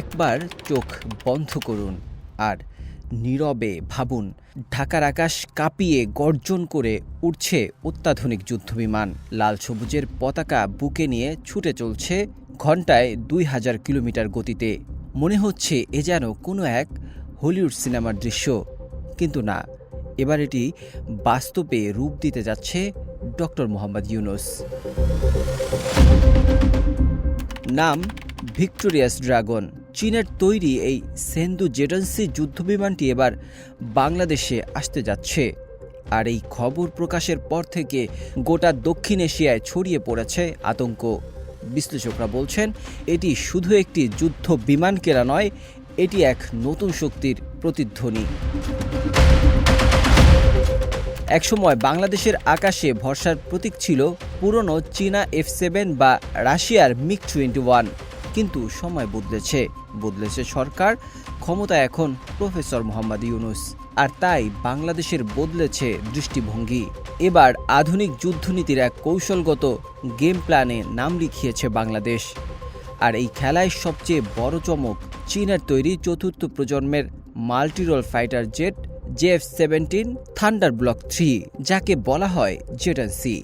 একবার চোখ বন্ধ করুন আর নীরবে ভাবুন, ঢাকার আকাশ কাঁপিয়ে গর্জন করে উঠছে অত্যাধুনিক যুদ্ধবিমান। লাল সবুজের পতাকা বুকে নিয়ে ছুটে চলছে ঘন্টায় দুই হাজার কিলোমিটার গতিতে। মনে হচ্ছে এ যেন কোনো এক হলিউড সিনেমার দৃশ্য। কিন্তু না, এবার এটি বাস্তবে রূপ দিতে যাচ্ছে ডক্টর মোহাম্মদ ইউনুস। নাম ভিক্টোরিয়াস ড্রাগন। চীনের তৈরি এই সেন্দু জেডেন্সি যুদ্ধবিমানটি এবার বাংলাদেশে আসতে যাচ্ছে। আর এই খবর প্রকাশের পর থেকে গোটা দক্ষিণ এশিয়ায় ছড়িয়ে পড়েছে আতঙ্ক। বিশ্লেষকরা বলছেন, এটি শুধু একটি যুদ্ধ বিমান কেনা নয়, এটি এক নতুন শক্তির প্রতিধ্বনি। একসময় বাংলাদেশের আকাশে ভরসার প্রতীক ছিল পুরনো চীনা এফ সেভেন বা রাশিয়ার মিগ টোয়েন্টি ওয়ান। কিন্তু সময় বদলেছে। বদলেছে সরকার ক্ষমতা এখন প্রফেসর মোহাম্মদ ইউনুস। আর তাই বাংলাদেশের বদলেছে দৃষ্টিভঙ্গি। এবার আধুনিক যুদ্ধনীতির এক কৌশলগত গেম প্ল্যানে নাম লিখিয়েছে বাংলাদেশ। আর এই খেলায় সবচেয়ে বড় চমক চীনের তৈরি চতুর্থ প্রজন্মের multirole fighter jet JF seventeen thunder block three, যাকে বলা হয় জেট সি।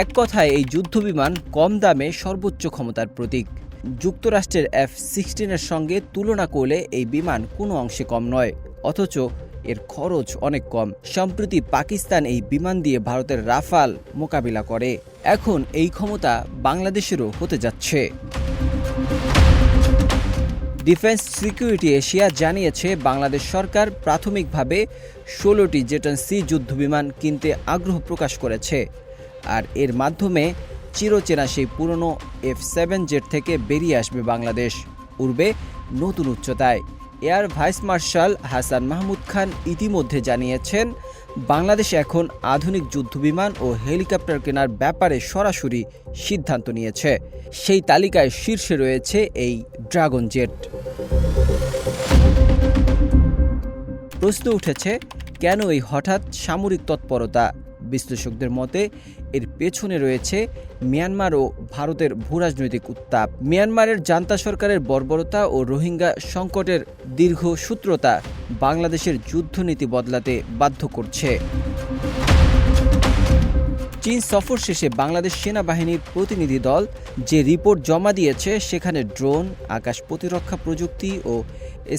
এক কথায়, এই যুদ্ধবিমান কম দামে সর্বোচ্চ ক্ষমতার প্রতীক। যুক্তরাষ্ট্রের এফ সিক্সটিনের সঙ্গে তুলনা করলে এই বিমান কোনো অংশে কম নয়, অথচ এর খরচ অনেক কম। সম্প্রতি পাকিস্তান এই বিমান দিয়ে ভারতের রাফাল মোকাবিলা করে। এখন এই ক্ষমতা বাংলাদেশেরও হতে যাচ্ছে। ডিফেন্স সিকিউরিটি এশিয়া জানিয়েছে, বাংলাদেশ সরকার প্রাথমিকভাবে ষোলোটি জেটন সি যুদ্ধবিমান কিনতে আগ্রহ প্রকাশ করেছে। আর এর মাধ্যমে চিরচেনা সেই পুরনো এফ সেভেন জেট থেকে বেরিয়ে আসবে বাংলাদেশ। উড়বে নতুন উচ্চতায়। Air vice marshal Hasan Mahmud Khan ইতিমধ্যে জানিয়েছেন, বাংলাদেশ এখন আধুনিক যুদ্ধবিমান ও হেলিকপ্টার কেনার ব্যাপারে সরাসরি সিদ্ধান্ত নিয়েছে। সেই তালিকায় শীর্ষে রয়েছে এই ড্রাগন জেট। প্রশ্ন উঠেছে, কেন এই হঠাৎ সামরিক তৎপরতা? বিশ্লেষকদের মতে, এর পেছনে রয়েছে মিয়ানমার ও ভারতের ভূরাজনৈতিক উত্তাপ। মিয়ানমারের জান্তা সরকারের বর্বরতা ও রোহিঙ্গা সংকটের দীর্ঘ সূত্রতা বাংলাদেশের যুদ্ধনীতি বদলাতে বাধ্য করছে। চীন সফর শেষে বাংলাদেশ সেনাবাহিনীর প্রতিনিধি দল যে রিপোর্ট জমা দিয়েছে, সেখানে ড্রোন, আকাশ প্রতিরক্ষা প্রযুক্তি ও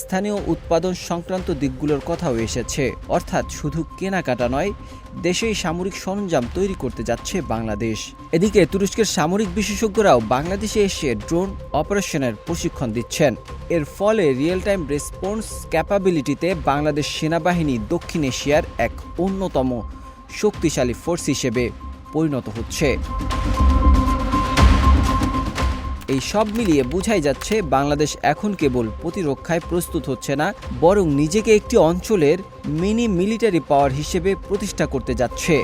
স্থানীয় উৎপাদন সংক্রান্ত দিকগুলোর কথাও এসেছে। অর্থাৎ শুধু কেনাকাটা নয়, দেশেই সামরিক সরঞ্জাম তৈরি করতে যাচ্ছে বাংলাদেশ। এদিকে তুরস্কের সামরিক বিশেষজ্ঞরাও বাংলাদেশে এসে ড্রোন অপারেশনের প্রশিক্ষণ দিচ্ছেন। এর ফলে রিয়েল টাইম রেসপন্স ক্যাপাবিলিটিতে বাংলাদেশ সেনাবাহিনী দক্ষিণ এশিয়ার এক অন্যতম শক্তিশালী ফোর্স হিসেবে পরিণত হচ্ছে। এই সব মিলিয়ে বুঝাই যাচ্ছে, বাংলাদেশ এখন কেবল প্রতিরক্ষায় প্রস্তুত হচ্ছে না, বরং নিজেকে একটি অঞ্চলের মিনি মিলিটারি পাওয়ার হিসেবে প্রতিষ্ঠা করতে যাচ্ছে।